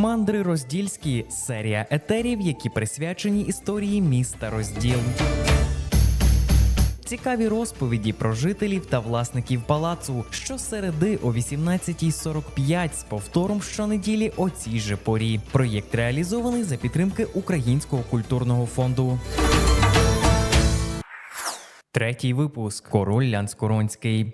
Мандри Роздільські серія етерів, які присвячені історії міста Розділ. Цікаві розповіді про жителів та власників палацу щосереди о 18.45 з повтором щонеділі о цій же порі. Проєкт реалізований за підтримки Українського культурного фонду. Третій випуск Король Лянскоронський.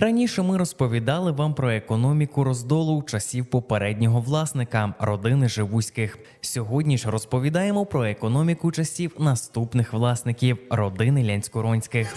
Раніше ми розповідали вам про економіку роздолу часів попереднього власника родини Живуських. Сьогодні ж розповідаємо про економіку часів наступних власників родини Лянськоронських.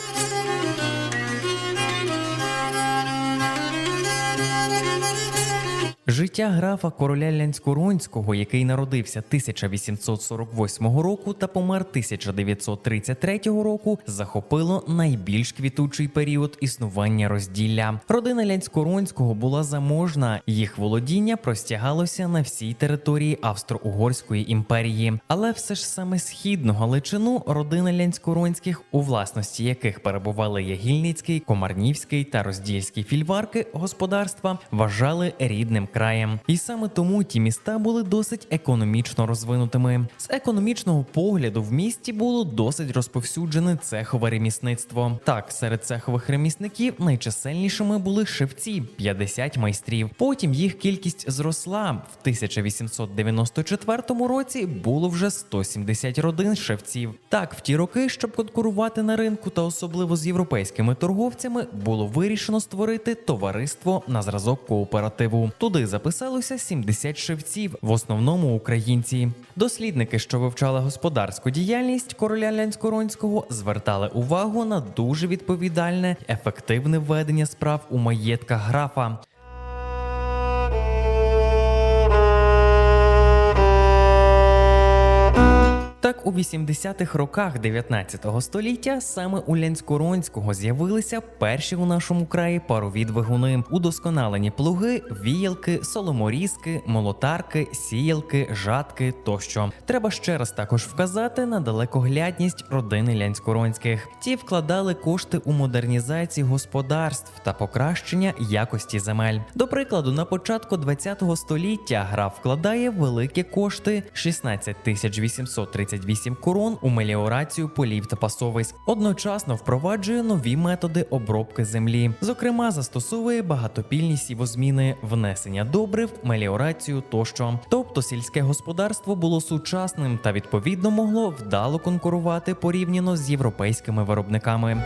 Життя графа короля Лянськоронського, який народився 1848 року та помер 1933 року, захопило найбільш квітучий період існування розділля. Родина Лянськоронського була заможна, їх володіння простягалося на всій території Австро-Угорської імперії. Але все ж саме східну Галичину родина Лянськоронських, у власності яких перебували Ягільницький, Комарнівський та Роздільський фільварки господарства, вважали рідним краєм. І саме тому ті міста були досить економічно розвинутими. З економічного погляду в місті було досить розповсюджене цехове ремісництво. Так, серед цехових ремісників найчисельнішими були шевці 50 майстрів. Потім їх кількість зросла. В 1894 році було вже 170 родин шевців. Так, в ті роки, щоб конкурувати на ринку та особливо з європейськими торговцями, було вирішено створити товариство на зразок кооперативу. Туди записалося 70 шевців, в основному українці. Дослідники, що вивчали господарську діяльність короля Лянськоронського, звертали увагу на дуже відповідальне, ефективне ведення справ у маєтках графа. у 80-х роках 19 століття саме у Лянськоронського з'явилися перші у нашому краї парові двигуни, удосконалені плуги, віялки, соломорізки, молотарки, сіялки, жатки тощо. Треба ще раз також вказати на далекоглядність родини Лянськоронських. Ті вкладали кошти у модернізацію господарств та покращення якості земель. До прикладу, на початку 20-го століття граф вкладає великі кошти 16 838 8 корон у меліорацію полів та пасовиськ. Одночасно впроваджує нові методи обробки землі, зокрема, застосовує багатопільні сівозміни, внесення добрив, меліорацію тощо. Тобто сільське господарство було сучасним та відповідно могло вдало конкурувати порівняно з європейськими виробниками.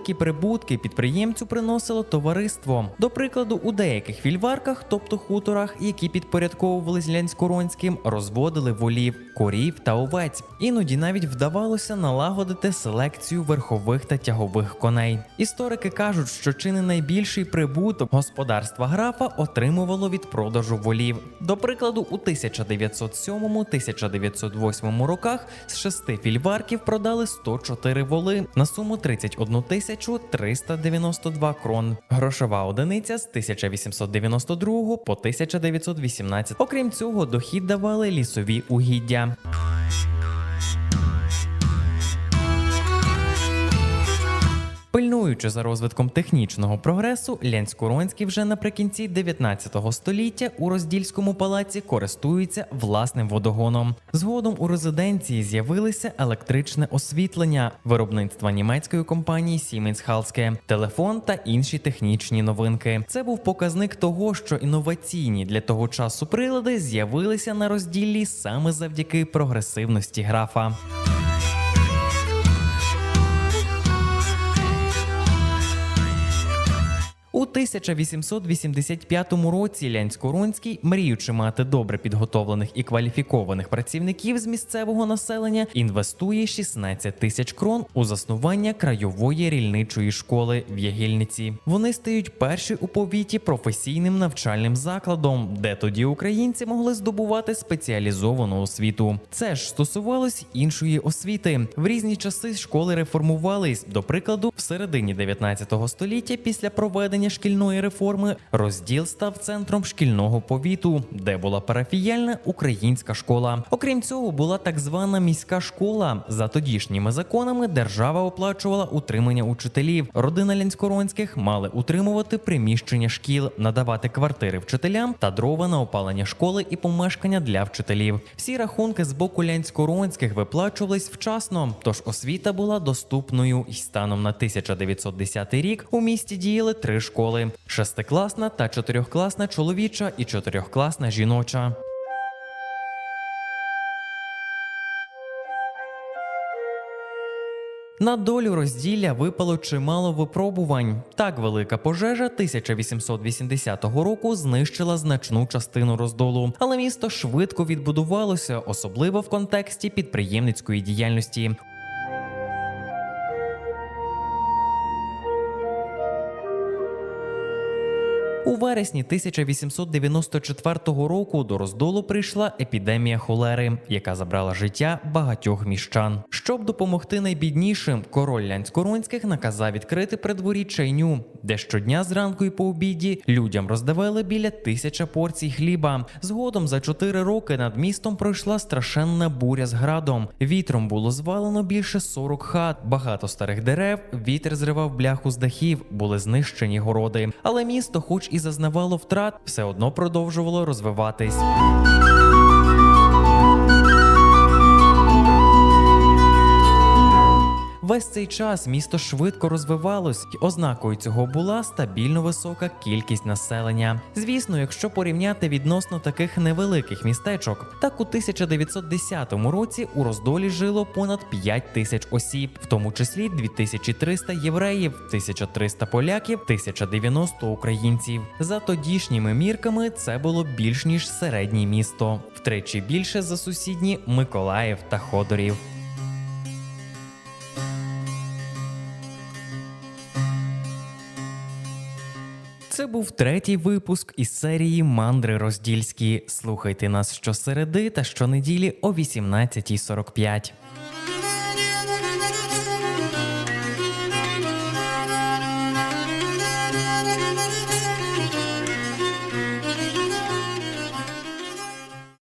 Великі прибутки підприємцю приносило товариство. До прикладу, у деяких фільварках, тобто хуторах, які підпорядковувались Лянськоронським, розводили волів, корів та овець. Іноді навіть вдавалося налагодити селекцію верхових та тягових коней. Історики кажуть, що чи не найбільший прибуток господарства графа отримувало від продажу волів. До прикладу, у 1907-1908 роках з шести фільварків продали 104 воли на суму 31 тисячу 392 крон. Грошова одиниця з 1892 по 1918. Окрім цього, дохід давали лісові угіддя. Пильнуючи за розвитком технічного прогресу, Лянськоронський вже наприкінці 19 століття у роздільському палаці користується власним водогоном. Згодом у резиденції з'явилося електричне освітлення виробництва німецької компанії Siemens Halske, телефон та інші технічні новинки. Це був показник того, що інноваційні для того часу прилади з'явилися на розділлі саме завдяки прогресивності графа. 1885 році Лянськоронський, мріючи мати добре підготовлених і кваліфікованих працівників з місцевого населення, інвестує 16 тисяч крон у заснування краєвої рільничої школи в Ягільниці. Вони стають перші у повіті професійним навчальним закладом, де тоді українці могли здобувати спеціалізовану освіту. Це ж стосувалось іншої освіти. В різні часи школи реформувались. До прикладу, в середині 19 століття, після проведення шкільної реформи розділ став центром шкільного повіту, де була парафіяльна українська школа. Окрім цього, була так звана міська школа. За тодішніми законами держава оплачувала утримання учителів. Родина Лянськоронських мали утримувати приміщення шкіл, надавати квартири вчителям та дрова на опалення школи і помешкання для вчителів. Всі рахунки з боку Лянськоронських виплачувались вчасно, тож освіта була доступною і станом на 1910 рік у місті діяли три школи: шестикласна та чотирьохкласна чоловіча і чотирьохкласна жіноча. На долю розділля випало чимало випробувань. Так велика пожежа 1880 року знищила значну частину роздолу, але місто швидко відбудувалося, особливо в контексті підприємницької діяльності. У вересні 1894 року до роздолу прийшла епідемія холери, яка забрала життя багатьох міщан. Щоб допомогти найбіднішим, король Лянськоронських наказав відкрити при дворі чайню, де щодня зранку і по обіді людям роздавали біля тисяча порцій хліба. Згодом за чотири роки над містом пройшла страшенна буря з градом. Вітром було звалено більше 40 хат, багато старих дерев. Вітер зривав бляху з дахів, були знищені городи. Але місто, хоч і зазнавало втрат, все одно продовжувало розвиватись. Весь цей час місто швидко розвивалось, і ознакою цього була стабільно висока кількість населення. Звісно, якщо порівняти відносно таких невеликих містечок, так у 1910 році у роздолі жило понад 5 тисяч осіб, в тому числі 2300 євреїв, 1300 поляків, 1090 українців. За тодішніми мірками це було більш ніж середнє місто, втричі більше за сусідні Миколаїв та Ходорів. Був третій випуск із серії Мандри Роздільські. Слухайте нас щосереди та щонеділі о 18.45.